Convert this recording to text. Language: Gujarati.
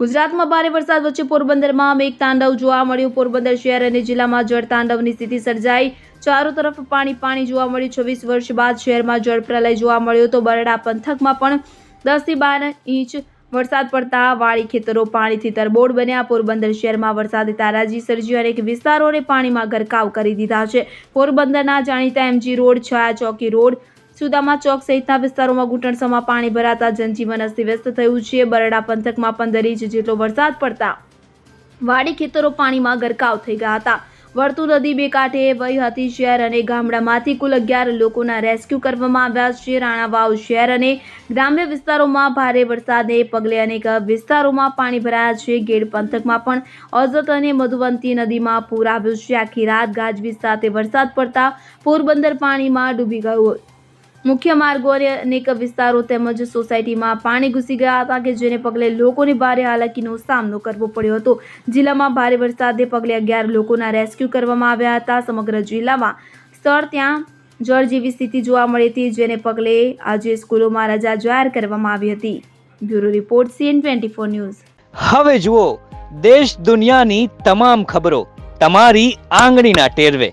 ગુજરાતમાં ભારે વરસાદ વચ્ચે પોરબંદરમાં મેઘતાંડવ જોવા મળ્યું. પોરબંદર શહેર અને જિલ્લામાં જળ તાંડવની સ્થિતિ સર્જાઈ. ચારો તરફ પાણી પાણી જોવા મળ્યું. છવ્વીસ વર્ષ બાદ શહેરમાં જળ પ્રલય જોવા મળ્યો તો બરડા પંથકમાં પણ દસથી બાર ઇંચ વરસાદ પડતા વાળી ખેતરો પાણીથી તરબોળ બન્યા. પોરબંદર શહેરમાં વરસાદે તારાજી સર્જી અનેક વિસ્તારોને પાણીમાં ગરકાવ કરી દીધા છે. પોરબંદરના જાણીતા એમજી રોડ, છાયા ચોકી રોડ સુદામા ચોક સહિતના વિસ્તારોમાં ઘૂંટણસમાં પાણી ભરાતા જનજીવન અસ્તવ્યસ્ત થયું છે. બરડા પંથકમાં પંદર ઇંચ જેટલો વરસાદ પડતા વાડી ખેતરો પાણીમાં ગરકાવ થઈ ગયા હતા. વર્તુ નદી બે કાંઠે વહી હતી શહેર અને ગામડામાંથી કુલ અગિયાર લોકોના રેસ્ક્યુ કરવામાં આવ્યા છે. રાણાવાવ શહેર અને ગ્રામ્ય વિસ્તારોમાં ભારે વરસાદને પગલે અનેક વિસ્તારોમાં પાણી ભરાયા છે. ગેડ પંથકમાં પણ અઝત અને મધુવંતી નદીમાં પૂર આવ્યું છે. આખી રાત ગાજવીજ સાથે વરસાદ પડતા પોરબંદર પાણીમાં ડૂબી ગયું મુખ્ય માર્ગો અને અનેક વિસ્તારો તેમજ સોસાયટીમાં પાણી ઘૂસી ગયા હતા કે જેને પગલે લોકોને ભારે હાલાકીનો સામનો કરવો પડ્યો હતો. જિલ્લામાં ભારે વરસાદને પગલે અગિયાર લોકોના રેસ્ક્યુ કરવામાં આવ્યા હતા. સમગ્ર જિલ્લામાં સ્થળ ત્યાં જળ જેવી સ્થિતિ જોવા મળી હતી, જેને પગલે આજે સ્કૂલોમાં રજા જાહેર કરવામાં આવી હતી. Bureau report CN twenty four news. હવે જુઓ, દેશ દુનિયાની તમામ ખબરો તમારી આંગળીના ટેરવે.